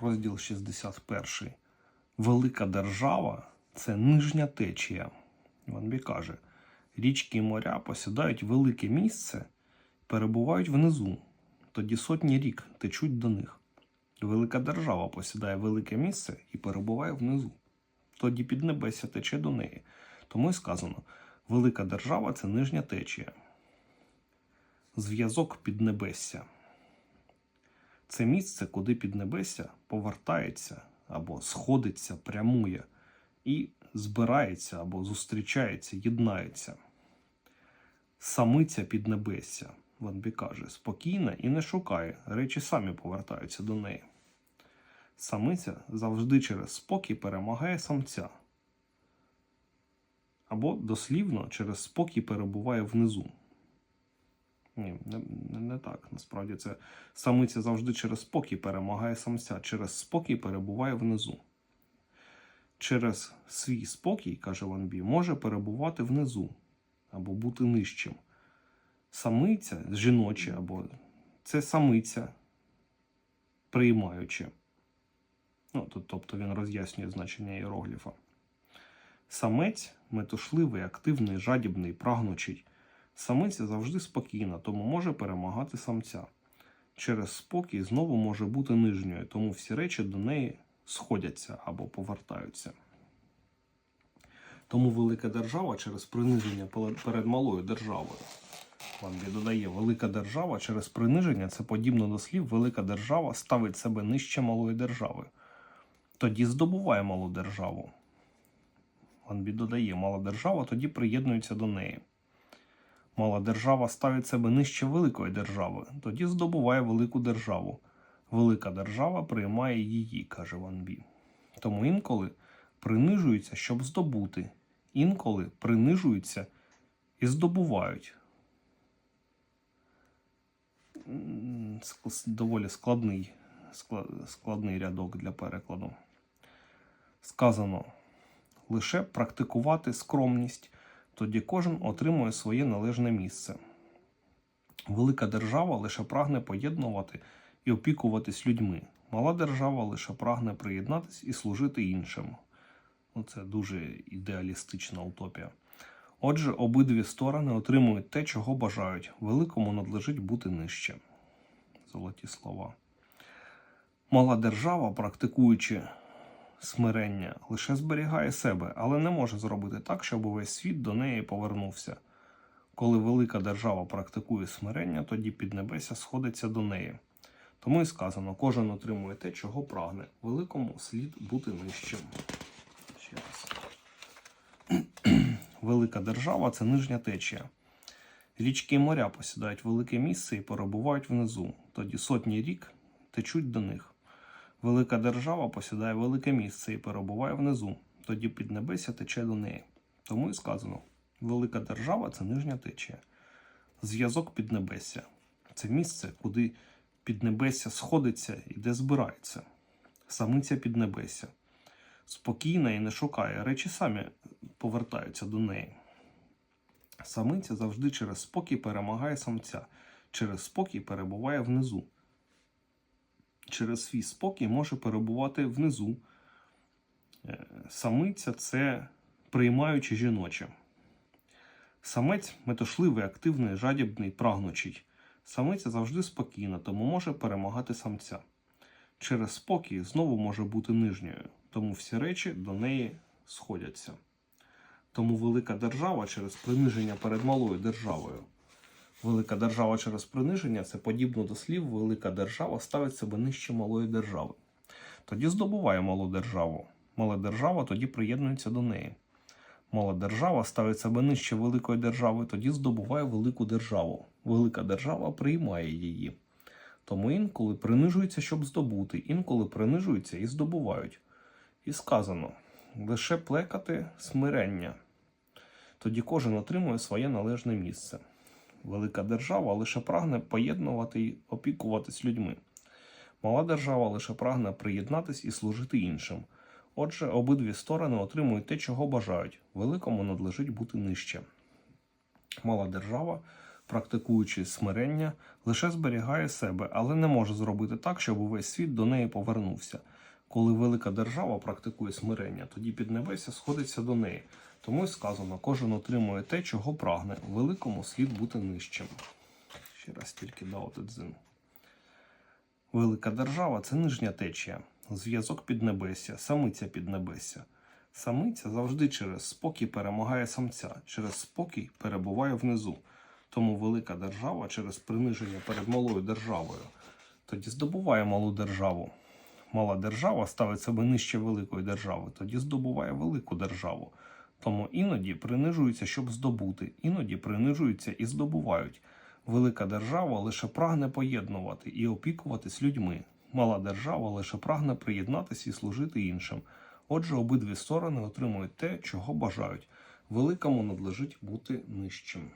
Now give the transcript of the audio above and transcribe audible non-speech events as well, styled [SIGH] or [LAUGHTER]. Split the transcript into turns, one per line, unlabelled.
розділ 61. Велика держава це нижня течія. Ванбі каже: річки і моря посідають велике місце, перебувають внизу. Тоді сотні рік течуть до них. Велика держава посідає велике місце і перебуває внизу. Тоді піднебесся тече до неї. Тому й сказано: велика держава це нижня течія. Зв'язок піднебесся. Це місце, куди піднебесся повертається або сходиться, прямує і збирається або зустрічається, єднається. Самиця піднебесся, Ванбі каже, спокійна і не шукає, речі самі повертаються до неї. Самиця завжди через спокій перемагає самця. Або дослівно через спокій перебуває внизу. Ні, не, так. Насправді це самиця завжди через спокій перемагає самця, через спокій перебуває внизу. Через свій спокій, каже Ванбі, може перебувати внизу або бути нижчим. Самиця жіноче або це самиця приймаючи. Ну, тобто він роз'яснює значення іерогліфа. Самець метушливий, активний, жадібний, прагнучий. Самиця завжди спокійна, тому може перемагати самця. Через спокій знову може бути нижньою, тому всі речі до неї сходяться або повертаються. Тому велика держава через приниження перед малою державою. Ванбі додає, велика держава через приниження це подібно до слів, велика держава ставить себе нижче малої держави. Тоді здобуває малу державу. Ванбі додає, мала держава тоді приєднується до неї. Мала держава ставить себе нижче великої держави, тоді здобуває велику державу. Велика держава приймає її, каже Ванбі. Тому інколи принижуються, щоб здобути, інколи принижуються і здобувають. Доволі складний, складний рядок для перекладу. Сказано лише практикувати скромність, тоді кожен отримує своє належне місце. Велика держава лише прагне поєднувати і опікуватись людьми. Мала держава лише прагне приєднатись і служити іншим. Ну, це дуже ідеалістична утопія. Отже, обидві сторони отримують те, чого бажають. Великому надлежить бути нижче. Золоті слова. Мала держава, практикуючи смирення, лише зберігає себе, але не може зробити так, щоб увесь світ до неї повернувся. Коли велика держава практикує смирення, тоді піднебеся сходиться до неї. Тому і сказано, кожен отримує те, чого прагне. Великому слід бути нижчим. Ще раз. [CLEARS THROAT] Велика держава це нижня течія. Річки і моря посідають велике місце і перебувають внизу. Тоді сотні рік течуть до них. Велика держава посідає велике місце і перебуває внизу. Тоді піднебесся тече до неї. Тому і сказано: велика держава це нижня течія. Зв'язок піднебесся це місце, куди піднебесся сходиться і де збирається. Самиця піднебесся. Спокійна і не шукає, речі самі повертаються до неї. Самиця завжди через спокій перемагає самця, через спокій перебуває внизу. Через свій спокій може перебувати внизу. Е, Самиця це приймаючи жіноче. Самець метошливий, активний, жадібний, прагнучий. Самиця завжди спокійна, тому може перемагати самця. Через спокій знову може бути нижньою, тому всі речі до неї сходяться. Тому велика держава через приниження перед малою державою. Велика держава через приниження це подібно до слів, велика держава ставить себе нижче малої держави. Тоді здобуває малу державу. Мала держава тоді приєднується до неї. Мала держава ставить себе нижче великої держави, тоді здобуває велику державу. Велика держава приймає її. Тому інколи принижуються, щоб здобути, інколи принижуються і здобувають. І сказано: лише плекати смирення. Тоді кожен отримує своє належне місце. Велика держава лише прагне поєднувати і опікуватись людьми. Мала держава лише прагне приєднатись і служити іншим. Отже, обидві сторони отримують те, чого бажають. Великому надлежить бути нижче. Мала держава практикуючи смирення, лише зберігає себе, але не може зробити так, щоб увесь світ до неї повернувся. Коли велика держава практикує смирення, тоді піднебесся сходиться до неї. Тому й сказано, кожен отримує те, чого прагне. Великому слід бути нижчим. Ще раз тільки дав дзин. Велика держава це нижня течія, зв'язок піднебесся, самиця піднебесся. Самиця завжди через спокій перемагає самця, через спокій перебуває внизу. Тому велика держава через приниження перед малою державою. Тоді здобуває малу державу. Мала держава ставить себе нижче великої держави, тоді здобуває велику державу. Тому іноді принижуються, щоб здобути, іноді принижуються і здобувають. Велика держава лише прагне поєднувати і опікуватись людьми. Мала держава лише прагне приєднатися і служити іншим. Отже, обидві сторони отримують те, чого бажають. Великому надлежить бути нижчим.